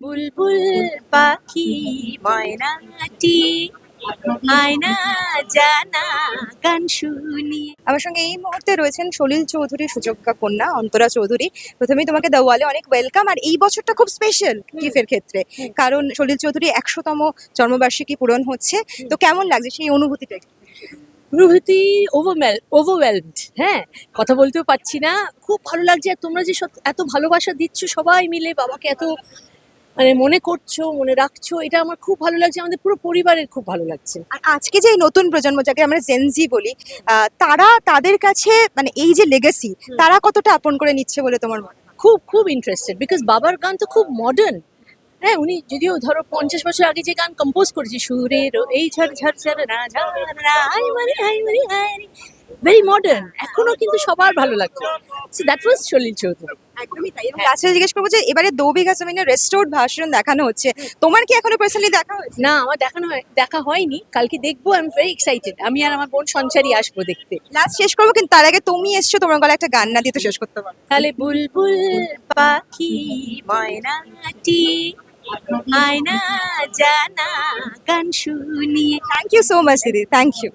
বুলবুল পাখি ময়নাটি আয়না জানা গান শুনিয়ে আমার সঙ্গে এই মুহূর্তে রয়েছেন সলিল চৌধুরী সুযোগ্যা কন্যা অন্তরা চৌধুরী। প্রথমেই তোমাকে দেওয়ালে অনেক ওয়েলকাম আর এই বছরটা খুব স্পেশাল গিফের ক্ষেত্রে। কারণ সলিল চৌধুরী একশোতম জন্মবার্ষিকী পূরণ হচ্ছে। তো কেমন লাগছে সেই অনুভূতিটা অনুভূতি ওভারওয়েল ওভারওয়েলমড হ্যাঁ? কথা বলতেও পারছি না। খুব ভালো লাগছে আর তোমরা যে এত ভালোবাসা দিচ্ছ সবাই মিলে বাবাকে এত মানে মনে করছ মনে রাখছো এটা আমার খুব ভালো লাগছে আমাদের পুরো পরিবারের খুব ভালো লাগছে। আর আজকে যে নতুন প্রজন্ম যাকে আমরা জেনজি বলি তারা তাদের কাছে মানে এই যে লেগেসি তারা কতটা আপন করে নিচ্ছে বলে তোমার মনে খুব খুব ইন্টারেস্টেড বিকজ বাবার গান তো খুব মডার্ন হ্যাঁ উনি যদিও ধরো পঞ্চাশ বছর আগে যে গান কম্পোজ করেছে সুরের এই ঝড় ঝড় ঝড় ভেরি মডার্ন এখনও কিন্তু সবার ভালো লাগছে। So that was Salil Chowdhury একদমই তাই। এবং লাস্টে জিজ্ঞেস করব যে এবারে দো বিঘা জমিনের রেস্টোর্ড ভার্সন দেখানো হচ্ছে। তোমার কি এখনও পার্সোনালি দেখা হয়েছে? না আমার দেখানো হয় দেখা হয়নি। কালকে দেখব আই এম ভেরি এক্সাইটেড আমি আর আমার বোন সঞ্চারী আসব দেখতে। লাস্ট শেষ করব কিন্তু তার আগে তুমি এসছো তোমার গলা একটা গান না দিয়ে তো শেষ করতে পারো তাহলে বুলবুল পাখি ময়নাটি আয়না জানা গান শুনিয়ে। থ্যাংক ইউ সো মাচ দিদি। Thank you